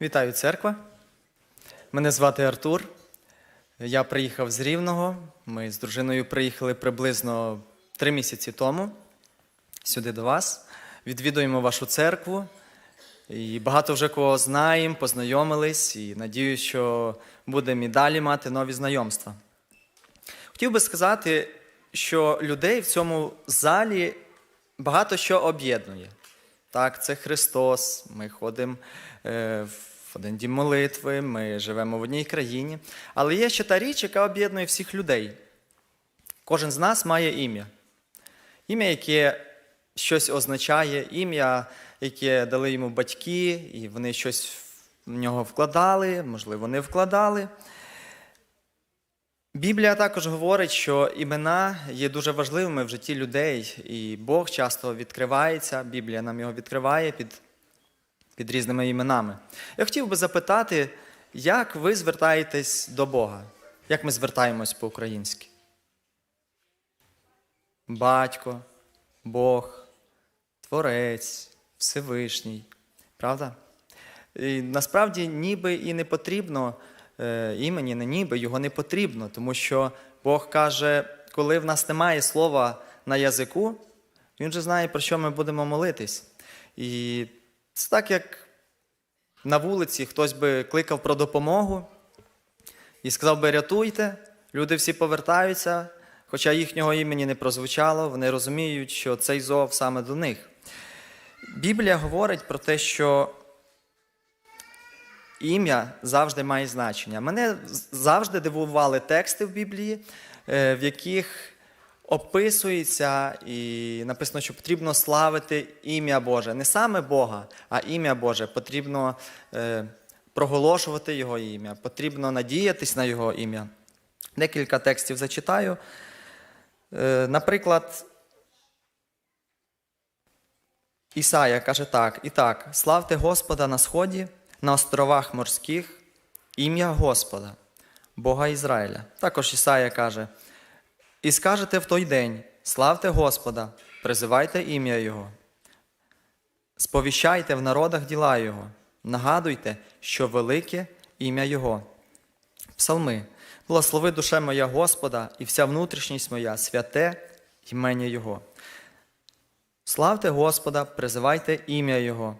Вітаю церква. Мене звати Артур. Я приїхав з Рівного. Ми з дружиною приїхали приблизно три місяці тому сюди до вас. Відвідуємо вашу церкву. І багато вже кого знаємо, познайомились, і надіюсь, що будемо і далі мати нові знайомства. Хотів би сказати, що людей в цьому залі багато що об'єднує. Так, це Христос, ми ходимо е, в один дім молитви, ми живемо в одній країні. Але є ще та річ, яка об'єднує всіх людей. Кожен з нас має ім'я. Ім'я, яке щось означає, ім'я, яке дали йому батьки, і вони щось в нього вкладали, можливо, не вкладали. Біблія також говорить, що імена є дуже важливими в житті людей, і Бог часто відкривається, Біблія нам його відкриває під, під різними іменами. Я хотів би запитати, як ви звертаєтесь до Бога? Як ми звертаємось по-українськи? Батько, Бог, Творець, Всевишній. Правда? І насправді ніби і не потрібно імені, не ніби його не потрібно, тому що Бог каже, коли в нас немає слова на язику, Він же знає, про що ми будемо молитись. І це так, як на вулиці хтось би кликав про допомогу і сказав би рятуйте, люди всі повертаються, хоча їхнього імені не прозвучало, вони розуміють, що цей зов саме до них. Біблія говорить про те, що ім'я завжди має значення. Мене завжди дивували тексти в Біблії, е, в яких описується і написано, що потрібно славити ім'я Боже. Не саме Бога, а ім'я Боже. Потрібно е, проголошувати Його ім'я, потрібно надіятись на Його ім'я. Декілька текстів зачитаю. Е, Наприклад, Ісая каже так: І так, славте Господа на сході, на островах морських, ім'я Господа, Бога Ізраїля. Також Ісая каже: І скажете в той день: славте Господа, призивайте ім'я Його, сповіщайте в народах діла Його, нагадуйте, що велике ім'я Його. Псалми. Благослови душе моя Господа, і вся внутрішність моя, святе імення Його. Славте Господа, призивайте ім'я Його,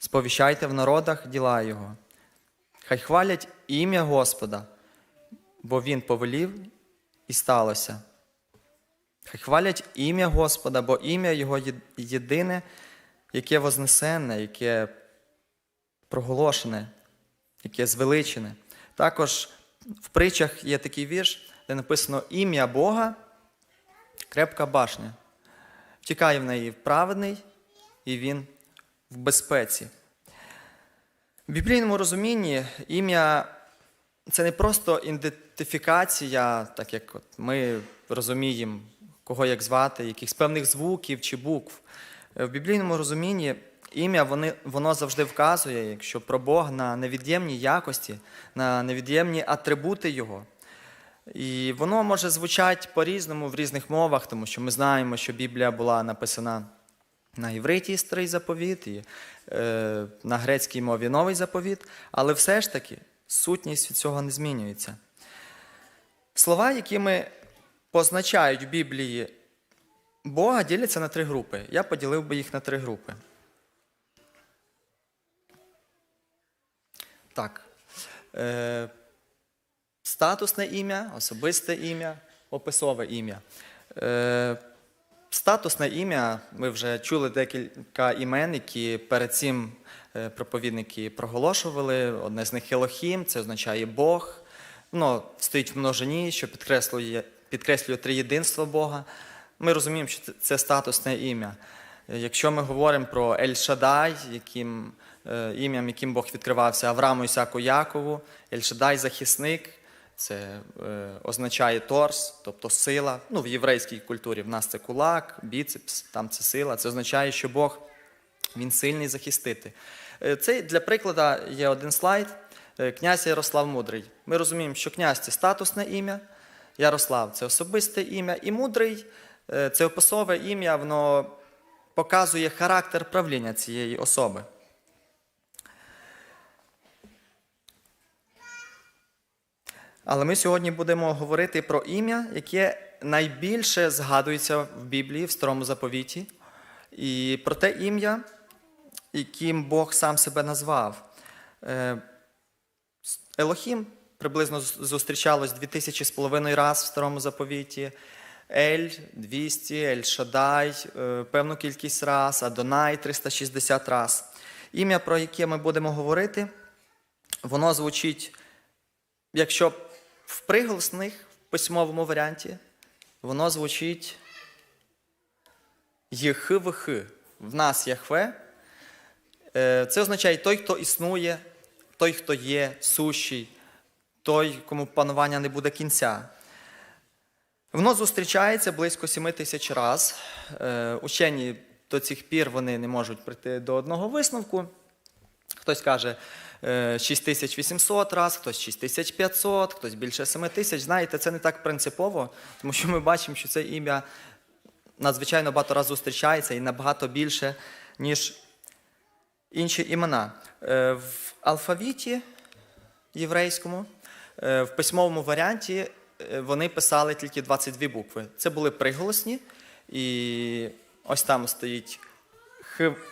сповіщайте в народах діла Його. Хай хвалять ім'я Господа, бо Він повелів і сталося. Хай хвалять ім'я Господа, бо ім'я Його єдине, яке вознесенне, яке проголошене, яке звеличене. Також в притчах є такий вірш, де написано ім'я Бога, крепка башня. Тікає в неї праведний, і він в безпеці. В біблійному розумінні ім'я це не просто ідентифікація, так як от ми розуміємо, кого як звати, якихось певних звуків чи букв. Е, В біблійному розумінні ім'я вони, воно завжди вказує, якщо про Бога на невід'ємні якості, на невід'ємні атрибути Його. І воно може звучати по-різному в різних мовах, тому що ми знаємо, що Біблія була написана на івриті старий заповіт, і е, на грецькій мові новий заповіт, але все ж таки сутність від цього не змінюється. Слова, якими позначають в Біблії Бога, діляться на три групи. Я поділив би їх на три групи. Так. Е, Статусне ім'я, особисте ім'я, описове ім'я. Е, статусне ім'я, ми вже чули декілька імен, які перед цим е, проповідники проголошували. Одне з них Елохім, це означає Бог. Воно стоїть в множині, що підкреслює, підкреслює триєдинство Бога. Ми розуміємо, що це- статусне ім'я. Е, Якщо ми говоримо про Ель Шадай, яким, е, ім'ям, яким Бог відкривався Аврааму, Ісаку, Якову, Ель Шадай захисник, це е, означає торс, тобто сила. Ну, в єврейській культурі в нас це кулак, біцепс, там це сила. Це означає, що Бог він сильний захистити. Е, Це для прикладу є один слайд. Е, Князь Ярослав Мудрий. Ми розуміємо, що князь це статусне ім'я, Ярослав це особисте ім'я, і мудрий е, це описове ім'я, воно показує характер правління цієї особи. Але ми сьогодні будемо говорити про ім'я, яке найбільше згадується в Біблії, в Старому заповіті, і про те ім'я, яким Бог сам себе назвав. Е, Елохім приблизно зустрічалось 2000 з половиною раз в Старому заповіті. Ель 200, Ель Шадай, е, певну кількість раз, Адонай 360 раз. Ім'я, про яке ми будемо говорити, воно звучить, якщо в приголосних в письмовому варіанті, воно звучить ЄХВХ. В нас Яхве. Е, Це означає той, хто існує, той, хто є сущий, той, кому панування не буде кінця. Воно зустрічається близько 7 тисяч раз. Е, Учені до цих пір вони не можуть прийти до одного висновку. Хтось каже 6800 раз, хтось 6500, хтось більше 7 тисяч. Знаєте, це не так принципово, тому що ми бачимо, що це ім'я надзвичайно багато разів зустрічається і набагато більше, ніж інші імена. Е, В алфавіті єврейському, е, в письмовому варіанті е, вони писали тільки 22 букви. Це були приголосні, і ось там стоїть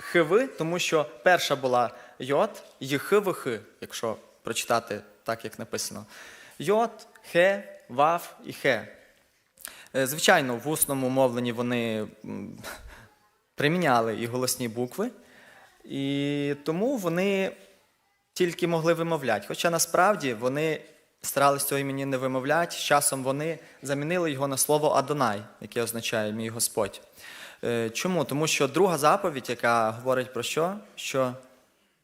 хиви, тому що перша була йод, єхивих, якщо прочитати так, як написано. Йод, хе, вав і хе. Е, Звичайно, в усному мовленні вони приміняли і голосні букви, і тому вони тільки могли вимовляти. Хоча насправді вони старалися цього імені не вимовляти. З часом вони замінили його на слово Адонай, яке означає мій Господь. Е, Чому? Тому що друга заповідь, яка говорить про що? Що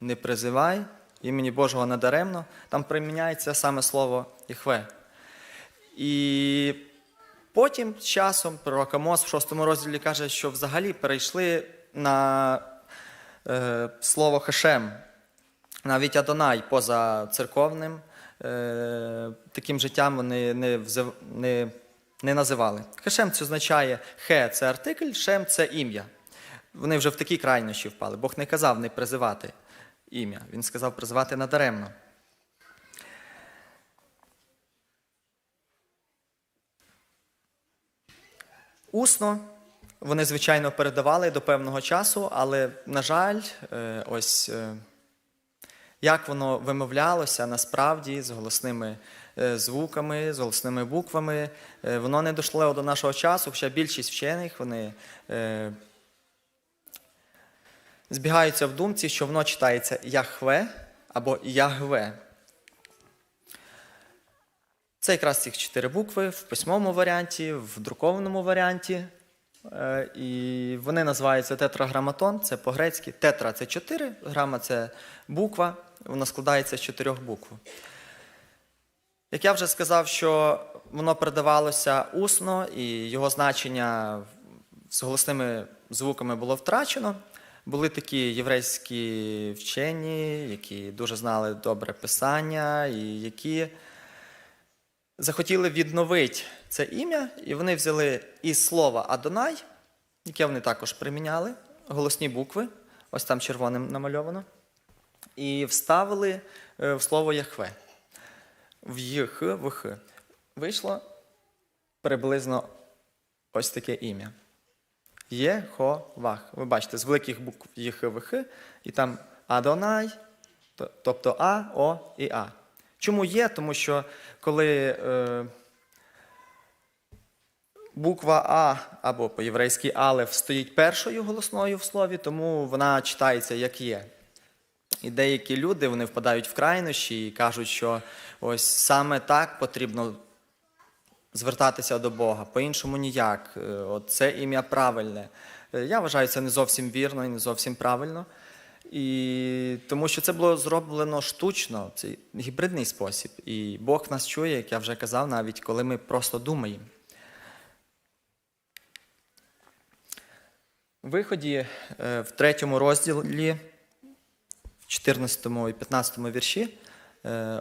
не призивай імені Божого надаремно, там приміняється саме слово Іхве. І потім часом пророк Амос в шостому розділі каже, що взагалі перейшли на е, слово Хешем. Навіть Адонай поза церковним е, таким життям вони не, взив- не, не називали. Хешем це означає хе це артикль, шем це ім'я. Вони вже в такі крайнощі впали. Бог не казав не призивати ім'я. Він сказав призивати надаремно. Усно вони, звичайно, передавали до певного часу, але, на жаль, е, ось е, як воно вимовлялося насправді з голосними е, звуками, з голосними буквами, воно не дійшло до нашого часу, хоча більшість вчених вони збігаються в думці, що воно читається Яхве або Ягве. Це якраз ці чотири букви в письмовому варіанті, в друкованому варіанті. Е, І вони називаються тетраграматон, це по-грецьки. Тетра це чотири, грама це буква, вона складається з чотирьох букв. Як я вже сказав, що воно передавалося усно, і його значення з голосними звуками було втрачено. Були такі єврейські вчені, які дуже знали добре писання, і які захотіли відновити це ім'я, і вони взяли із слова Адонай, яке вони також приміняли, голосні букви, ось там червоним намальовано, і вставили е, в слово Яхве. В ЄХ, в Х. Вийшло приблизно ось таке ім'я. Єховах. Ви бачите, з великих букв ЄХ, в і там Адонай, тобто А, О і А. Чому є? Тому що коли е, буква А або по-єврейськи Алеф стоїть першою голосною в слові, тому вона читається як є. І деякі люди вони впадають в крайнощі і кажуть, що ось саме так потрібно звертатися до Бога, по-іншому ніяк. Е, От це ім'я правильне. Е, Я вважаю, це не зовсім вірно і не зовсім правильно. І тому що це було зроблено штучно, це гібридний спосіб. І Бог нас чує, як я вже казав, навіть коли ми просто думаємо. В виході е, в третьому розділі, в 14 і 15 вірші,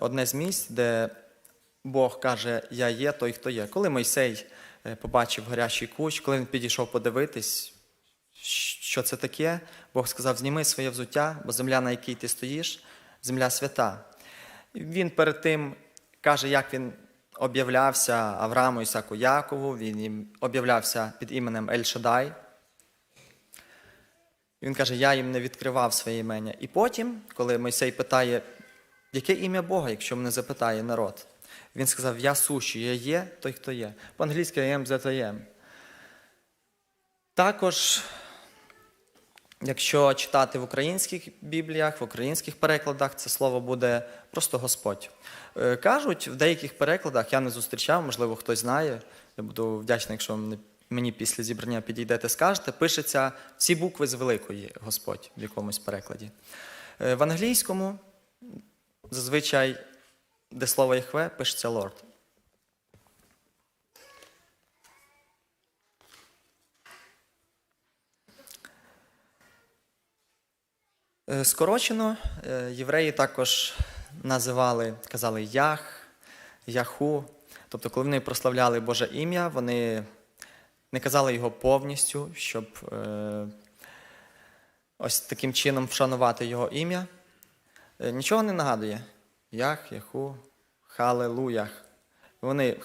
одне з місць, де Бог каже, Я є той, хто є. Коли Мойсей е, побачив горящий кущ, коли він підійшов подивитись, що це таке, Бог сказав: зніми своє взуття, бо земля, на якій ти стоїш, земля свята. Він перед тим каже, як він об'являвся Аврааму Ісаку Якову, він їм об'являвся під іменем Ель-Шадай. Він каже, я їм не відкривав своє імення. І потім, коли Мойсей питає, яке ім'я Бога, якщо мене запитає народ, він сказав: Я сущий, я є той, хто є. По-англійськи I am that I am. Також, якщо читати в українських бібліях, в українських перекладах, це слово буде просто Господь. Е, Кажуть, в деяких перекладах я не зустрічав, можливо, хтось знає. Я буду вдячний, якщо мені- після зібрання підійдете, скажете. Пишеться всі букви з великої Господь в якомусь перекладі. Е, В англійському зазвичай, де слово Єхве, пишеться Лорд. Е, Скорочено е, євреї також називали, казали Ях, Яху. Тобто, коли вони прославляли Боже ім'я, вони не казали його повністю, щоб е, ось таким чином вшанувати його ім'я. Е, Нічого не нагадує. Ях, Яху, Халелуях. Вони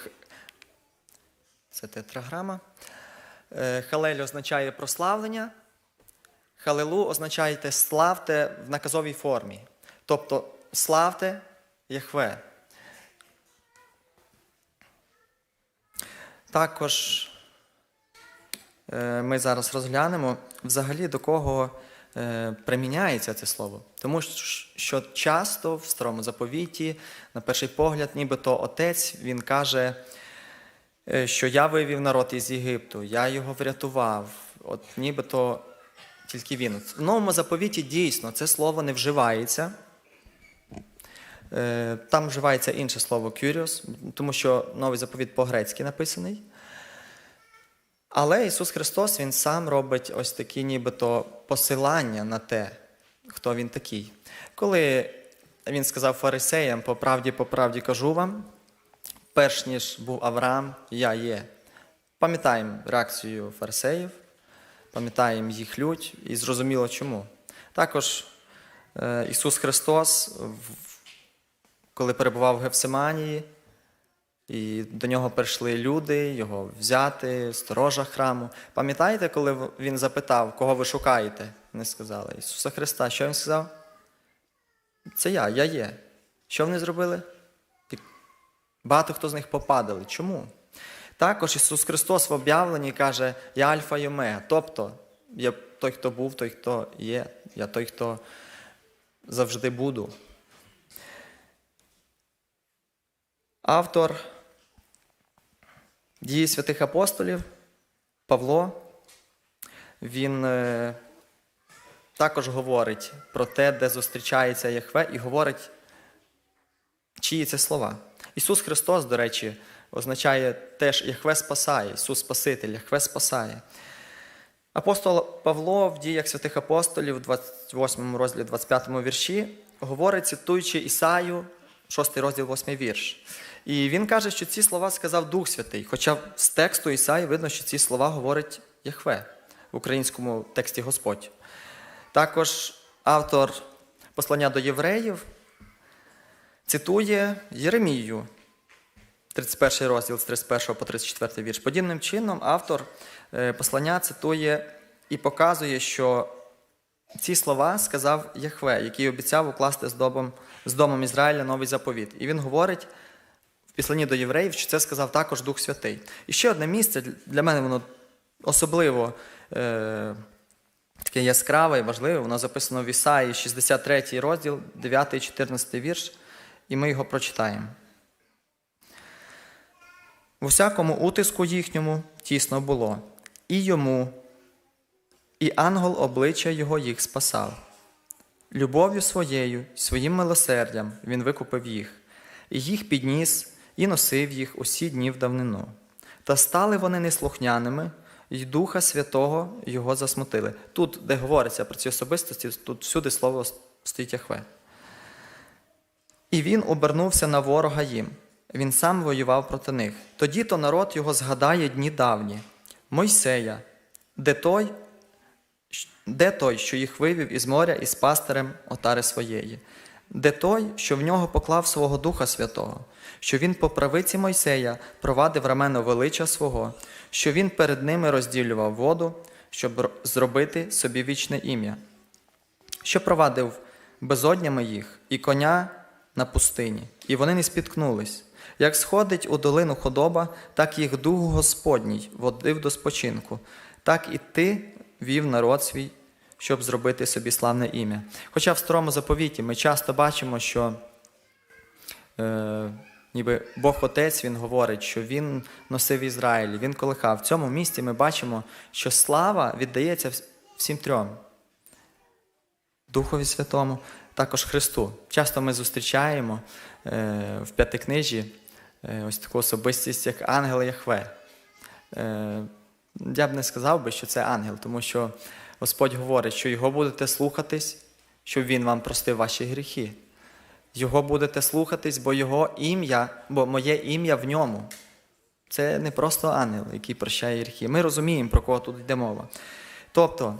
це тетраграма. Е, Халель означає прославлення. Халилу означає славте в наказовій формі. Тобто славте Яхве. Також е, ми зараз розглянемо взагалі до кого приміняється це слово. Тому що- що часто в старому заповіті, на перший погляд, нібито отець він каже, е, що я вивів народ із Єгипту, я його врятував. От нібито тільки він. В новому заповіті дійсно це слово не вживається. Е, Там вживається інше слово «кюріос», тому що новий заповіт по-грецьки написаний. Але Ісус Христос Він сам робить ось такі нібито посилання на те, хто Він такий. Коли Він сказав фарисеям, по правді, по правді кажу вам, перш ніж був Авраам, я є. Пам'ятаємо реакцію фарисеїв, пам'ятаємо їх лють і зрозуміло чому. Також е, Ісус Христос, коли перебував в Гефсиманії, і до нього прийшли люди, його взяти, сторожа храму. Пам'ятаєте, коли він запитав, кого ви шукаєте? Вони сказали Ісуса Христа. Що він сказав? Це я, я є. Що вони зробили? Багато хто з них попадали. Чому? Також Ісус Христос в об'явленні каже, я Альфа і Омега. Тобто, я той, хто був, той, хто є, я той, хто завжди буду. Автор дії святих апостолів Павло, він е, також говорить про те, де зустрічається Яхве, і говорить, чиї це слова. Ісус Христос, до речі, означає теж Яхве спасає, Ісус Спаситель, Яхве спасає. Апостол Павло в діях святих апостолів, 28 розділі, 25 вірші, говорить, цитуючи Ісаю, 6 розділ, 8 вірш. І він каже, що ці слова сказав Дух Святий. Хоча з тексту Ісаї видно, що ці слова говорить Яхве в українському тексті Господь. Також автор послання до євреїв цитує Єремію, 31 розділ з 31 по 34 вірш. Подібним чином автор е, послання цитує і показує, що ці слова сказав Яхве, який обіцяв укласти з домом, з домом Ізраїля новий заповіт. І він говорить післанні до євреїв, що це сказав також Дух Святий. І ще одне місце, для мене воно особливо е, таке яскраве і важливе, воно записано в Ісаї, 63 розділ, 9 14 вірш, і ми його прочитаємо. В усякому утиску їхньому тісно було, і йому, і ангел обличчя його їх спасав. Любов'ю своєю, своїм милосердям він викупив їх, і їх підніс, і носив їх усі дні в давнину. Та стали вони неслухняними, і Духа Святого його засмутили. Тут, де говориться про ці особистості, тут всюди слово стоїть Яхве. І він обернувся на ворога їм. Він сам воював проти них. Тоді то народ його згадає дні давні, Мойсея, де той, де той, що їх вивів із моря із пастирем отари своєї, де той, що в нього поклав свого Духа Святого, що він по правиці Мойсея провадив рамено велича свого, що він перед ними розділював воду, щоб зробити собі вічне ім'я, що провадив безоднями їх і коня на пустині, і вони не спіткнулись. Як сходить у долину худоба, так їх дух Господній водив до спочинку, так і ти вів народ свій, щоб зробити собі славне ім'я. Хоча в старому заповіті ми часто бачимо, що е, ніби Бог Отець Він говорить, що Він носив Ізраїль, Він колихав. В цьому місці ми бачимо, що слава віддається всім трьом. Духові Святому, також Христу. Часто ми зустрічаємо е, в п'ятикнижі е, ось таку особистість, як ангел Яхве. Е, я б не сказав би, що це ангел, тому що Господь говорить, що його будете слухатись, щоб він вам простив ваші гріхи. Його будете слухатись, бо його ім'я, бо моє ім'я в ньому. Це не просто ангел, який прощає гріхи. Ми розуміємо, про кого тут йде мова. Тобто,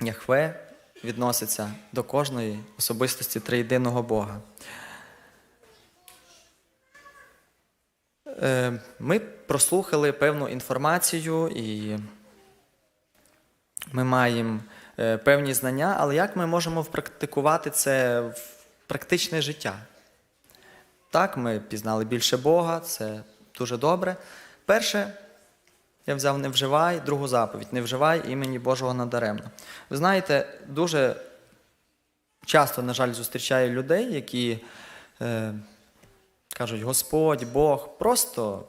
Яхве відноситься до кожної особистості триєдиного Бога. Е, Ми прослухали певну інформацію і ми маємо е, певні знання, але як ми можемо впрактикувати це в практичне життя? Так, ми пізнали більше Бога, це дуже добре. Перше, я взяв не вживай, другу заповідь не вживай імені Божого надаремно. Ви знаєте, дуже часто, на жаль, зустрічаю людей, які е, кажуть Господь, Бог, просто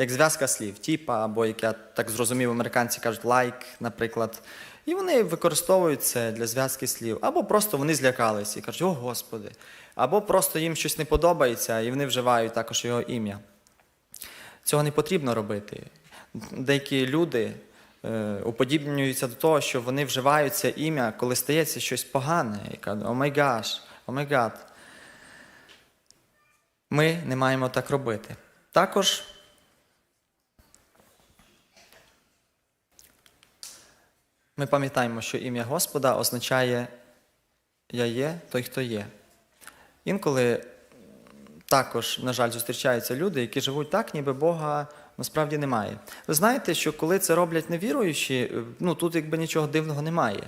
як зв'язка слів, типа, або як я так зрозумів, американці кажуть лайк, наприклад. І вони використовують це для зв'язки слів. Або просто вони злякались і кажуть, о Господи. Або просто їм щось не подобається, і вони вживають також його ім'я. Цього не потрібно робити. Деякі люди е, уподібнюються до того, що вони вживають це ім'я, коли стається щось погане, і кажуть, о май гаш, о май гад. Ми не маємо так робити. Також ми пам'ятаємо, що ім'я Господа означає Я є той, хто є. Інколи також, на жаль, зустрічаються люди, які живуть так, ніби Бога насправді немає. Ви знаєте, що коли це роблять невіруючі, е, ну тут якби нічого дивного немає.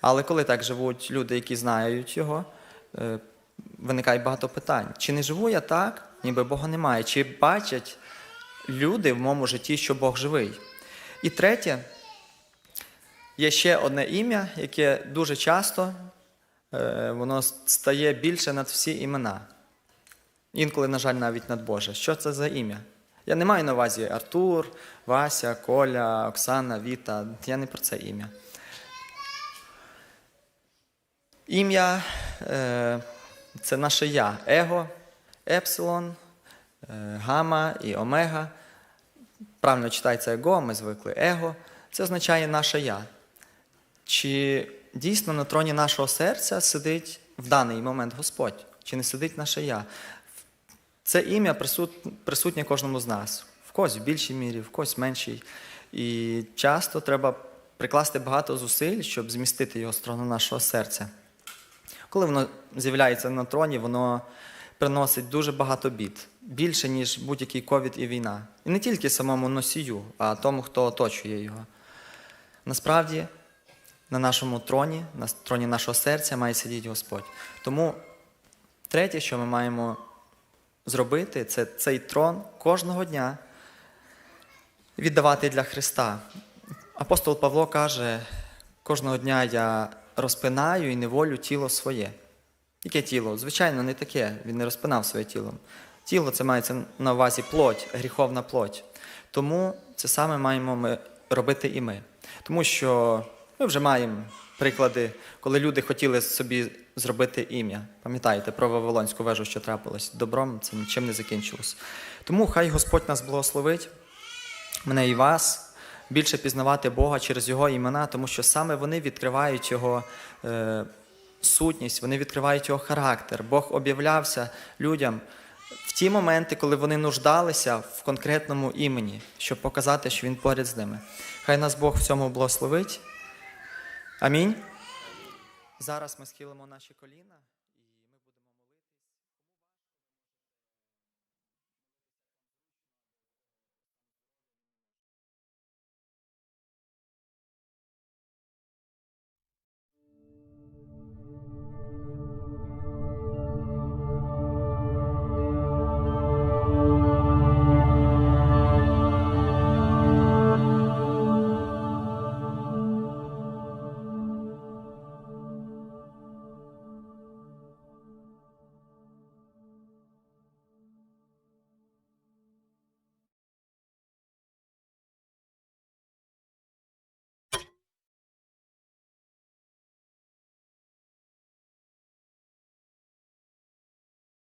Але коли так живуть люди, які знають його, е, виникає багато питань. Чи не живу я так, ніби Бога немає? Чи бачать люди в моєму житті, що Бог живий? І третє, є ще одне ім'я, яке дуже часто е, воно стає більше над всі імена. Інколи, на жаль, навіть над Боже. Що це за ім'я? Я не маю на увазі Артур, Вася, Коля, Оксана, Віта. Я не про це ім'я. Ім'я е, це наше я. Его, епсилон, е, гамма і омега. Правильно читається его, ми звикли его. Це означає наше я. Чи дійсно на троні нашого серця сидить в даний момент Господь? Чи не сидить наше я? Це ім'я присутнє кожному з нас. В когось в більшій мірі, в когось в меншій. І часто треба прикласти багато зусиль, щоб змістити його з трону нашого серця. Коли воно з'являється на троні, воно приносить дуже багато бід, більше, ніж будь-який ковід і війна. І не тільки самому носію, а тому, хто оточує його. Насправді, на нашому троні, на троні нашого серця має сидіти Господь. Тому третє, що ми маємо зробити, це цей трон кожного дня віддавати для Христа. Апостол Павло каже, кожного дня я розпинаю і неволю тіло своє. Яке тіло? Звичайно, не таке. Він не розпинав своє тіло. Тіло це мається на увазі плоть, гріховна плоть. Тому це саме маємо ми робити і ми. Тому що ми вже маємо приклади, коли люди хотіли собі зробити ім'я. Пам'ятаєте про Вавилонську вежу, що трапилось? Добром це нічим не закінчилось. Тому хай Господь нас благословить, мене і вас, більше пізнавати Бога через Його імена, тому що саме вони відкривають Його е, сутність, вони відкривають Його характер. Бог об'являвся людям в ті моменти, коли вони нуждалися в конкретному імені, щоб показати, що Він поряд з ними. Хай нас Бог в цьому благословить. Амінь. Зараз ми схилимо наші коліна.